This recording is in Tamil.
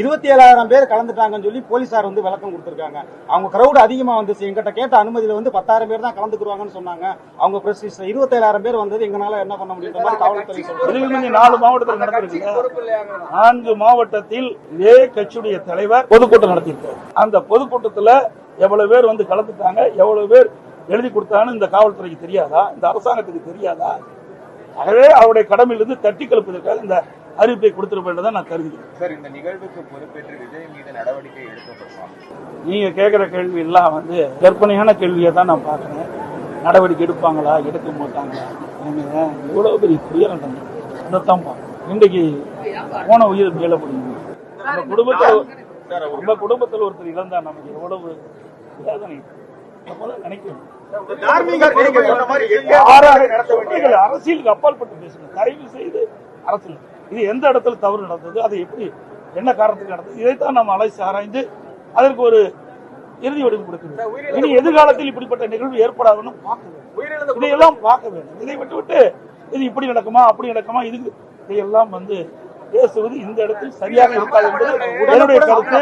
இருபத்தி ஏழாயிரம் பேர் கலந்துட்டாங்கன்னு சொல்லி போலீசார் வந்து விளக்கம் கொடுத்திருக்காங்க. அவங்க கிரௌட் அதிகமா வந்துச்சு எங்கிட்ட கேட்ட அனுமதியில வந்து பத்தாயிரம் பேர் தான் கலந்துக்குருவாங்கன்னு சொன்னாங்க. அவங்க பிரஸ் இருபத்தேழாயிரம் பேர் வந்தது எங்களால என்ன பண்ண முடியும் மாதிரி காவல்துறை சொல்றாங்க. நாலு மாவட்டத்தில் நடந்திருக்கு. நான்கு மாவட்டத்தில் இதே கட்சியுடைய தலைவர் பொதுக்கூட்டம் நடத்தியிருக்காரு. அந்த பொதுக்கூட்டத்துல எவ்வளவு பேர் வந்து கலந்துட்டாங்க எவ்வளவு பேர் எழுதி கொடுத்தாங்கன்னு இந்த காவல்துறைக்கு தெரியாதா? இந்த அரசாங்கத்துக்கு தெரியாதா? ஆகவே அவருடைய கடமையிலிருந்து தட்டி கலப்பதற்காக இந்த அறிவிப்பை கொடுத்திருப்பதை நான் கருதுகிறேன். சார் இந்த நிகழ்வுக்கு பொறுப்பேற்று விஜய் மீது நடவடிக்கை எடுக்கப்படுமா நீங்க கேட்கிற கேள்வி எல்லாம் வந்து கற்பனையான கேள்வியை தான் நான் பார்க்கிறேன். நடவடிக்கை எடுப்பாங்களா எடுக்க மாட்டாங்களா? எவ்வளவு பெரிய புயல் நடந்தது அதைத்தான் பார்க்கணும். இன்றைக்கு போன உயிர் மேல முடியும் நம்ம குடும்பத்தில் நம்ம குடும்பத்தில் ஒருத்தர் இழந்தா நமக்கு எவ்வளவு வேதனை. நம்மளால நினைக்க வேண்டும். யாராக சொல்லுங்கள், அரசியலுக்கு அப்பாற்பட்டு பேசுங்க. தயவு செய்து அரசியல். இது எந்த இடத்துல தவறு நடந்தது அது எப்படி என்ன காரணத்துக்கு நடந்தது இதைத்தான் நாம் அலைசி ஆராய்ந்து அதற்கு ஒரு இறுதி வடிவு கொடுக்க வேண்டும் இனி எதிர்காலத்தில் இப்படிப்பட்ட நிகழ்வு ஏற்படாதுன்னு பார்க்க வேண்டும். இதையெல்லாம் பார்க்க வேண்டும். இதை விட்டு விட்டு இது இப்படி நடக்குமா அப்படி நடக்குமா இது இதையெல்லாம் வந்து பேசுவது இந்த இடத்தில் சரியாக இருக்காது என்பது என்னுடைய கருத்து.